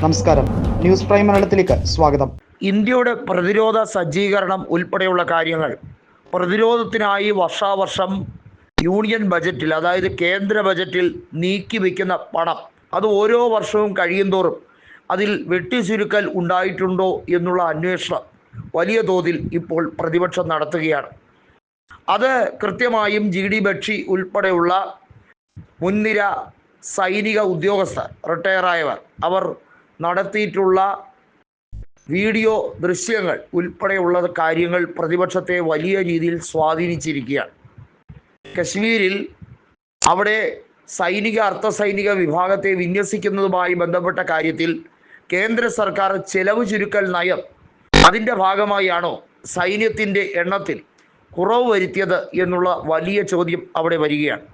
നമസ്കാരം. News prime മലയാളത്തിലേക്ക് സ്വാഗതം. ഇന്ത്യയുടെ പ്രതിരോധ സജ്ജീകരണം ഉൾപ്പെടെയുള്ള കാര്യങ്ങൾ പ്രതിരോധത്തിനായി വർഷാവർഷം യൂണിയൻ ബജറ്റിൽ അതായത് കേന്ദ്ര ബജറ്റിൽ നീക്കി വയ്ക്കുന്ന പണം അത് ഓരോ വർഷവും കഴിയുന്തോറും അതിൽ വെട്ടിച്ചുരുക്കൽ ഉണ്ടായിട്ടുണ്ടോ എന്നുള്ള അന്വേഷണം വലിയ തോതിൽ ഇപ്പോൾ പ്രതിപക്ഷം നടത്തുകയാണ്. അത് കൃത്യമായും ജി ഡി ബക്ഷി ഉൾപ്പെടെയുള്ള മുൻനിര സൈനിക ഉദ്യോഗസ്ഥർ റിട്ടയറായവർ അവർ നടത്തിയിട്ടുള്ള വീഡിയോ ദൃശ്യങ്ങൾ ഉൾപ്പെടെയുള്ള കാര്യങ്ങൾ പ്രതിപക്ഷത്തെ വലിയ രീതിയിൽ സ്വാധീനിച്ചിരിക്കുകയാണ്. കശ്മീരിൽ അവിടെ സൈനിക അർദ്ധസൈനിക വിഭാഗത്തെ വിന്യസിക്കുന്നതുമായി ബന്ധപ്പെട്ട കാര്യത്തിൽ കേന്ദ്ര സർക്കാർ ചെലവ് ചുരുക്കൽ നയം അതിന്റെ ഭാഗമായാണോ സൈന്യത്തിന്റെ എണ്ണത്തിൽ കുറവ് വരുത്തിയത് എന്നുള്ള വലിയ ചോദ്യം അവിടെ വരികയാണ്.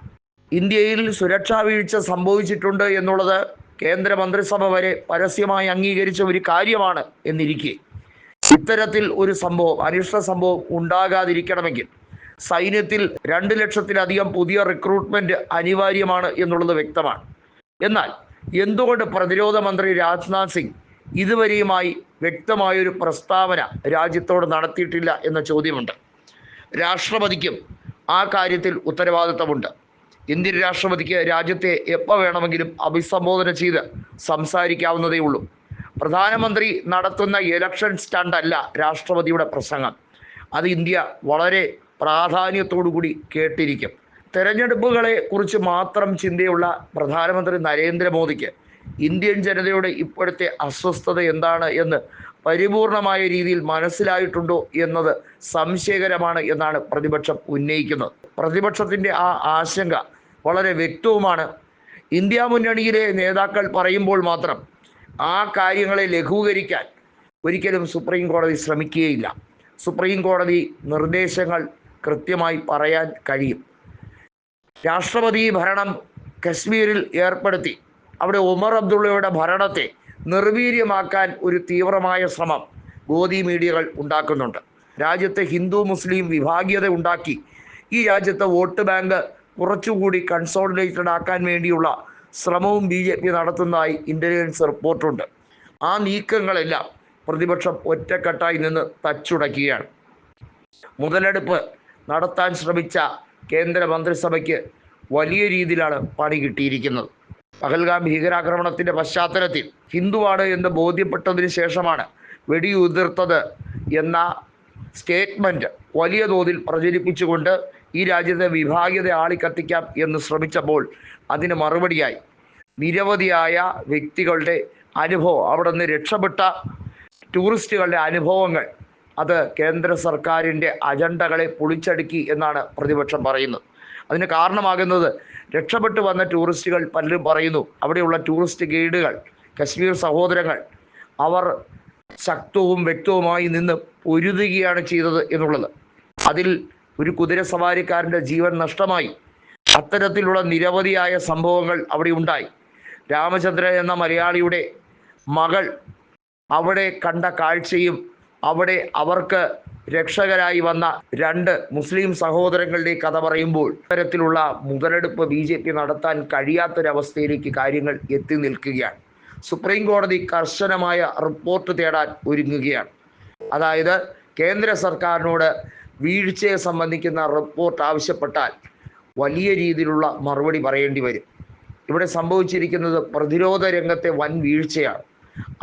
ഇന്ത്യയിൽ സുരക്ഷാ വീഴ്ച സംഭവിച്ചിട്ടുണ്ട് എന്നുള്ളത് കേന്ദ്ര മന്ത്രിസഭ വരെ പരസ്യമായി അംഗീകരിച്ച ഒരു കാര്യമാണ് എന്നിരിക്കെ. ഇത്തരത്തിൽ ഒരു സംഭവം അനിഷ്ട സംഭവം ഉണ്ടാകാതിരിക്കണമെങ്കിൽ സൈന്യത്തിൽ രണ്ട് ലക്ഷത്തിലധികം പുതിയ റിക്രൂട്ട്മെന്റ് അനിവാര്യമാണ് എന്നുള്ളത് വ്യക്തമാണ്. എന്നാൽ എന്തുകൊണ്ട് പ്രതിരോധ മന്ത്രി രാജ്നാഥ് സിംഗ് ഇതുവരെയുമായി വ്യക്തമായൊരു പ്രസ്താവന രാജ്യത്തോട് നടത്തിയിട്ടില്ല എന്ന ചോദ്യമുണ്ട്? രാഷ്ട്രപതിക്കും ആ കാര്യത്തിൽ ഉത്തരവാദിത്തമുണ്ട്. ഇന്ത്യൻ രാഷ്ട്രപതിക്ക് രാജ്യത്തെ എപ്പോൾ വേണമെങ്കിലും അഭിസംബോധന ചെയ്ത് സംസാരിക്കാവുന്നതേ ഉള്ളൂ. പ്രധാനമന്ത്രി നടത്തുന്ന ഇലക്ഷൻ സ്റ്റാൻഡല്ല രാഷ്ട്രപതിയുടെ പ്രസംഗം. അത് ഇന്ത്യ വളരെ പ്രാധാന്യത്തോടു കൂടി കേട്ടിരിക്കും. തെരഞ്ഞെടുപ്പുകളെ കുറിച്ച് മാത്രം ചിന്തയുള്ള പ്രധാനമന്ത്രി നരേന്ദ്രമോദിക്ക് ഇന്ത്യൻ ജനതയുടെ ഇപ്പോഴത്തെ അസ്വസ്ഥത എന്താണ് എന്ന് പരിപൂർണമായ രീതിയിൽ മനസ്സിലായിട്ടുണ്ടോ എന്നത് സംശയകരമാണ് എന്നാണ് പ്രതിപക്ഷം ഉന്നയിക്കുന്നത്. പ്രതിപക്ഷത്തിന്റെ ആ ആശങ്ക വളരെ വ്യക്തവുമാണ്. ഇന്ത്യ മുന്നണിയിലെ നേതാക്കൾ പറയുമ്പോൾ മാത്രം ആ കാര്യങ്ങളെ ലഘൂകരിക്കാൻ ഒരിക്കലും സുപ്രീം കോടതി ശ്രമിക്കുകയില്ല. സുപ്രീം കോടതി നിർദ്ദേശങ്ങൾ കൃത്യമായി പറയാൻ കഴിയും. രാഷ്ട്രപതി ഭരണം കശ്മീരിൽ ഏർപ്പെടുത്തി. അവിടെ ഉമർ അബ്ദുള്ളയുടെ ഭരണത്തെ നിർവീര്യമാക്കാൻ ഒരു തീവ്രമായ ശ്രമം ഗോദി മീഡിയകൾ ഉണ്ടാക്കുന്നുണ്ട്. രാജ്യത്തെ ഹിന്ദു മുസ്ലിം വിഭാഗീയത ഉണ്ടാക്കി. ഈ രാജ്യത്തെ വോട്ട് ബാങ്ക് കുറച്ചുകൂടി കൺസോളിഡേറ്റഡ് ആക്കാൻ വേണ്ടിയുള്ള ശ്രമവും ബി ജെ പി നടത്തുന്നതായി ഇന്റലിജൻസ് റിപ്പോർട്ടുണ്ട്. ആ നീക്കങ്ങളെല്ലാം പ്രതിപക്ഷം ഒറ്റക്കെട്ടായി നിന്ന് തച്ചുടയ്ക്കുകയാണ് മുതലെടുപ്പ് നടത്താൻ ശ്രമിച്ച കേന്ദ്ര മന്ത്രിസഭയ്ക്ക് വലിയ രീതിയിലാണ് പണി കിട്ടിയിരിക്കുന്നത്. പഹൽഗാം ഭീകരാക്രമണത്തിന്റെ പശ്ചാത്തലത്തിൽ ഹിന്ദുവാണ് എന്ന് ബോധ്യപ്പെട്ടതിന് ശേഷമാണ് വെടിയുതിർത്തത് എന്ന സ്റ്റേറ്റ്മെന്റ് വലിയ തോതിൽ പ്രചരിപ്പിച്ചുകൊണ്ട് ഈ രാജ്യത്തെ വിഭാഗീയത ആളിക്കത്തിക്കാം എന്ന് ശ്രമിച്ചപ്പോൾ അതിന് മറുപടിയായി. നിരവധിയായ വ്യക്തികളുടെ അനുഭവം അവിടെ നിന്ന് രക്ഷപ്പെട്ട ടൂറിസ്റ്റുകളുടെ അനുഭവങ്ങൾ അത് കേന്ദ്ര സർക്കാരിന്റെ അജണ്ടകളെ പൊളിച്ചടുക്കി എന്നാണ് പ്രതിപക്ഷം പറയുന്നത്. അതിന് കാരണമാകുന്നത്. രക്ഷപ്പെട്ടു വന്ന ടൂറിസ്റ്റുകൾ പലരും പറയുന്നു അവിടെയുള്ള ടൂറിസ്റ്റ് ഗൈഡുകൾ കശ്മീർ സഹോദരങ്ങൾ അവർ ശക്തവും വ്യക്തവുമായി നിന്ന് പൊരുതുകയാണ് ചെയ്തത് എന്നുള്ളത്. അതിൽ ഒരു കുതിര സവാരിക്കാരന്റെ ജീവൻ നഷ്ടമായി. അത്തരത്തിലുള്ള നിരവധിയായ സംഭവങ്ങൾ അവിടെ ഉണ്ടായി. രാമചന്ദ്രൻ എന്ന മലയാളിയുടെ മകൾ അവിടെ കണ്ട കാഴ്ചയും അവിടെ അവർക്ക് രക്ഷകരായി വന്ന രണ്ട് മുസ്ലിം സഹോദരങ്ങളുടെ കഥ പറയുമ്പോൾ ഇത്തരത്തിലുള്ള മുതലെടുപ്പ് ബി ജെ പി നടത്താൻ കഴിയാത്തൊരവസ്ഥയിലേക്ക് കാര്യങ്ങൾ എത്തി നിൽക്കുകയാണ്. സുപ്രീം കോടതി കർശനമായ റിപ്പോർട്ട് തേടാൻ ഒരുങ്ങുകയാണ്. അതായത് കേന്ദ്ര സർക്കാരിനോട് വീഴ്ചയെ സംബന്ധിക്കുന്ന റിപ്പോർട്ട് ആവശ്യപ്പെട്ടാൽ വലിയ രീതിയിലുള്ള മറുപടി പറയേണ്ടി വരും. ഇവിടെ സംഭവിച്ചിരിക്കുന്നത് പ്രതിരോധ രംഗത്തെ വൻ വീഴ്ചയാണ്.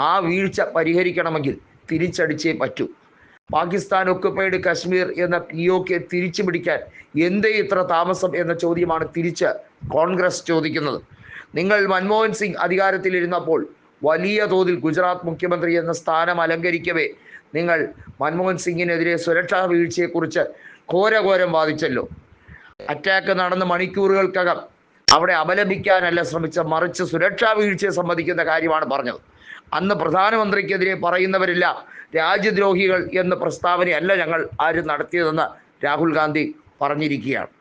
ആ വീഴ്ച പരിഹരിക്കണമെങ്കിൽ തിരിച്ചടിച്ചേ പറ്റൂ. പാകിസ്ഥാൻ ഒക്കുപ്പൈഡ് കശ്മീർ എന്ന പി ഒ കെ തിരിച്ചു പിടിക്കാൻ എന്തേ ഇത്ര താമസം എന്ന ചോദ്യമാണ് തിരിച്ച് കോൺഗ്രസ് ചോദിക്കുന്നത്. നിങ്ങൾ മൻമോഹൻ സിംഗ് അധികാരത്തിലിരുന്നപ്പോൾ വലിയ തോതിൽ ഗുജറാത്ത് മുഖ്യമന്ത്രി എന്ന സ്ഥാനം അലങ്കരിക്കവേ നിങ്ങൾ മൻമോഹൻ സിംഗിനെതിരെ സുരക്ഷാ വീഴ്ചയെക്കുറിച്ച് ഘോരഘോരം വാദിച്ചല്ലോ. അറ്റാക്ക് നടന്ന മണിക്കൂറുകൾക്കകം അവിടെ അപലപിക്കാനല്ല ശ്രമിച്ച മറിച്ച് സുരക്ഷാ വീഴ്ചയെ സംബന്ധിക്കുന്ന കാര്യമാണ് പറഞ്ഞത്. അന്ന് പ്രധാനമന്ത്രിക്കെതിരെ പറയുന്നവരില്ല രാജ്യദ്രോഹികൾ എന്ന പ്രസ്താവനയല്ല ഞങ്ങൾ ആരും നടത്തിയതെന്ന് രാഹുൽ ഗാന്ധി പറഞ്ഞിരിക്കുകയാണ്.